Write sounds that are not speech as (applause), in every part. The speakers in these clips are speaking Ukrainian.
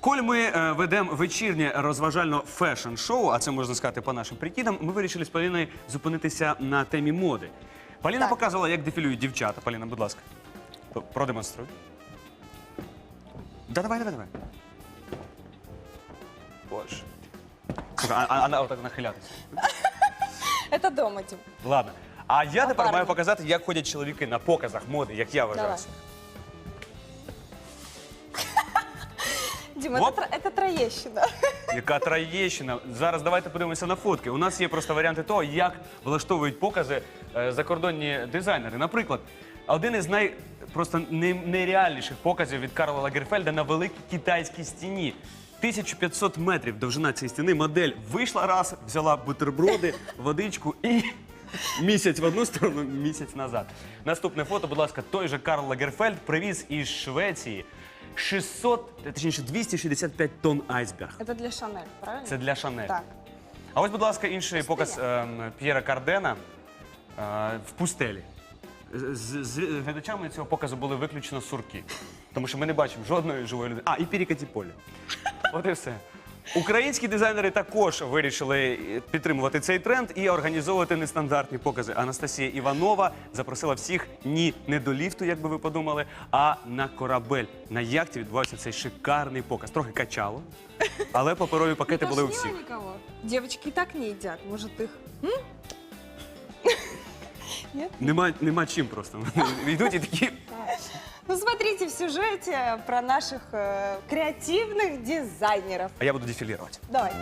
Коль ми е, ведемо вечірнє розважально фешн-шоу, а це можна сказати по нашим прикидам, ми вирішили з Поліною зупинитися на темі моди. Поліна Так. показувала, як дефілюють дівчата. Поліна, будь ласка, п- продемонструй. Да, давай, давай, давай. Боже. Слухай, а, а, а отак нахилятися. (laughs) Это дома, Дим. Ладно. А я тепер маю показати, як ходять чоловіки на показах моди, як я вважаю. Давай. Дим, Оп. это, тро- это троещина. Яка троєщина. Зараз давайте подивимося на фотки. У нас є просто варіанти того, як влаштовують покази е, закордонні дизайнери. Наприклад, один із най просто не- нереальніших показів від Карла Лагерфельда на великій китайській стіні. 1500 метрів довжина цієї стіни. Модель вийшла раз, взяла бутерброди, (laughs) водичку і (laughs) місяць в одну сторону, місяць назад. Наступне фото, будь ласка, той же Карл Лагерфельд привіз із Швеції 600, точніше 265 тонн айсберг. Это для Шанель, правильно? Це для Шанель. Так. А ось, будь ласка, інший показ ем, П'єра Кардена е, в пустелі. З, з- з глядачами цього показу були виключно сурки. Тому що ми не бачимо жодної живої людини. А, і перекаті полі. От і все. Українські дизайнери також вирішили підтримувати цей тренд і організовувати нестандартні покази. Анастасія Іванова запросила всіх ні не до ліфту, як би ви подумали, а на корабель. На яхті відбувався цей шикарний показ. Трохи качало, але паперові пакети були у всіх. никого. Девочки так не едят. Может, их... м? Нет? Нема, нема чим просто. (laughs) Йдуть і такі. Ну, смотрите в сюжете про наших э, креативных дизайнеров. А я буду дефілірувати. Давай.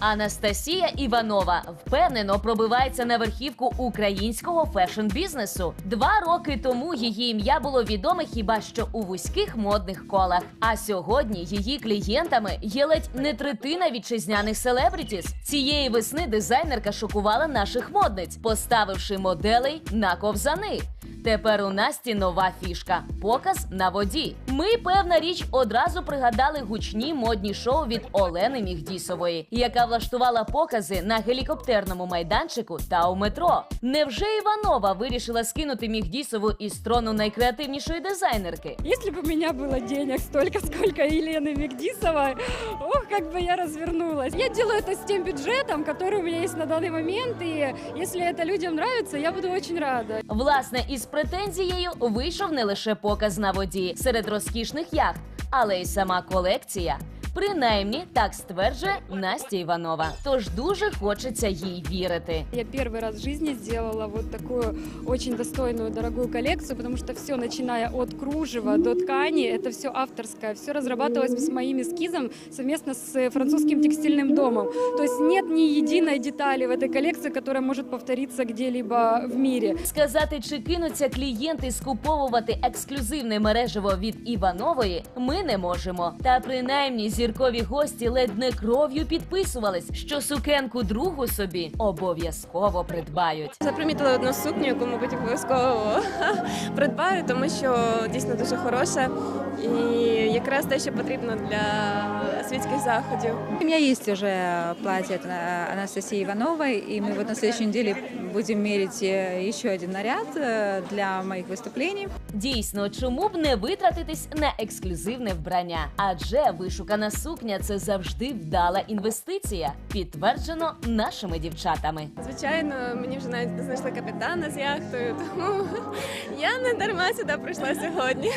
Анастасія Іванова впевнено пробивається на верхівку українського фешн-бізнесу. Два роки тому її ім'я було відоме хіба що у вузьких модних колах. А сьогодні її клієнтами є ледь не третина вітчизняних селебрітіс. Цієї весни дизайнерка шокувала наших модниць, поставивши моделей на ковзани. Тепер у Насті нова фішка показ на воді. Ми, певна річ, одразу пригадали гучні модні шоу від Олени Мігдісової, яка влаштувала покази на гелікоптерному майданчику та у метро. Невже Іванова вирішила скинути Мігдісову із трону найкреативнішої дизайнерки? Если бы у меня было денег столько, сколько Елены Мегдисовой, ох, как бы я развернулась. Я делаю это с тем бюджетом, который у меня есть на данный момент, и если это людям нравится, я буду очень рада. Власне, із претензією вийшов не лише показ на воді серед розкішних яхт, але й сама колекція. Принаймні, так стверджує Настя Іванова. Тож дуже хочеться їй вірити. Я первый раз в жизни сделала вот такую очень достойную, дорогую коллекцию, потому что все, начиная от кружева до ткани, это все авторское, все разрабатывалось с моим эскизом совместно с французским текстильным домом. То есть нет ни единой детали в этой коллекции, которая может повториться где-либо в мире. Сказати, чи кинуться клієнти скуповувати ексклюзивне мережево від Іванової, ми не можемо. Та принаймні зіркові гості ледь не кров'ю підписувались, що сукенку другу собі обов'язково придбають. Запримітила одну сукню, яку, мабуть, обов'язково (laughs) придбаю, тому що дійсно дуже хороша і якраз те, що потрібно для світських заходів. У меня есть уже платье от э, Анастасии Ивановой, и мы вот на следующей неделе будем мерить э, еще один наряд э, для моих выступлений. Дійсно, чому б не витратитись на ексклюзивне вбрання? Адже вишукана сукня це завжди вдала інвестиція, підтверджено нашими дівчатами. Звичайно, мені вже навіть знайшли капітана з яхтою, тому (laughs) я не дарма сюди прийшла сьогодні.